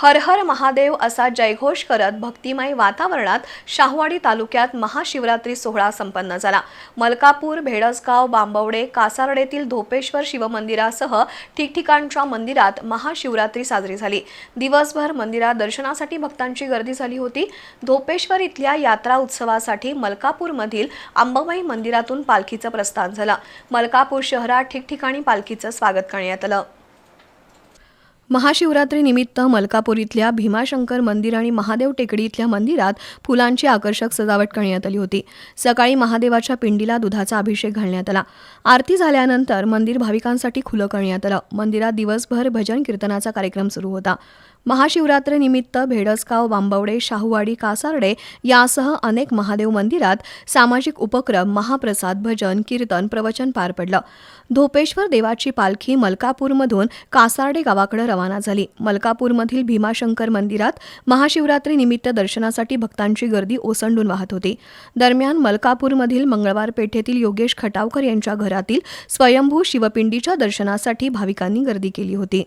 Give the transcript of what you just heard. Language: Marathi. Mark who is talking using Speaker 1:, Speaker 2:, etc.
Speaker 1: हर हर महादेव असा जयघोष करत भक्तिमय वातावरणात शाहवाडी तालुक्यात महाशिवरात्री सोहळा संपन्न झाला. मलकापूर भेडसगाव बांबवडे कासारडेतील धोपेश्वर शिवमंदिरासह ठिकठिकाणच्या मंदिरात महाशिवरात्री साजरी झाली. दिवसभर मंदिरात दर्शनासाठी भक्तांची गर्दी झाली होती. धोपेश्वर इथल्या यात्रा उत्सवासाठी मलकापूरमधील अंबाबाई मंदिरातून पालखीचं प्रस्थान झालं. मलकापूर शहरात ठिकठिकाणी पालखीचं स्वागत करण्यात आलं. महाशिवरात्रीनिमित्त मलकापूर इथल्या भीमाशंकर मंदिर आणि महादेव टेकडी इथल्या मंदिरात फुलांची आकर्षक सजावट करण्यात आली होती. सकाळी महादेवाच्या पिंडीला दुधाचा अभिषेक घालण्यात आला. आरती झाल्यानंतर मंदिर भाविकांसाठी खुलं करण्यात आलं. मंदिरात दिवसभर भजन कीर्तनाचा कार्यक्रम सुरू होता. महाशिवरात्रीनिमित्त भेडसगाव बांबवडे शाहूवाडी कासारडे यासह अनेक महादेव मंदिरात सामाजिक उपक्रम महाप्रसाद भजन कीर्तन प्रवचन पार पडलं. धोपेश्वर देवाची पालखी मलकापूरमधून कासारडे गावाकडे रवाना झाली. मलकापूरमधील भीमाशंकर मंदिरात महाशिवरात्रीनिमित्त दर्शनासाठी भक्तांची गर्दी ओसंडून वाहत होती. दरम्यान मलकापूरमधील मंगळवार पेठेतील योगेश खटावकर यांच्या घरातील स्वयंभू शिवपिंडीच्या दर्शनासाठी भाविकांनी गर्दी केली होती.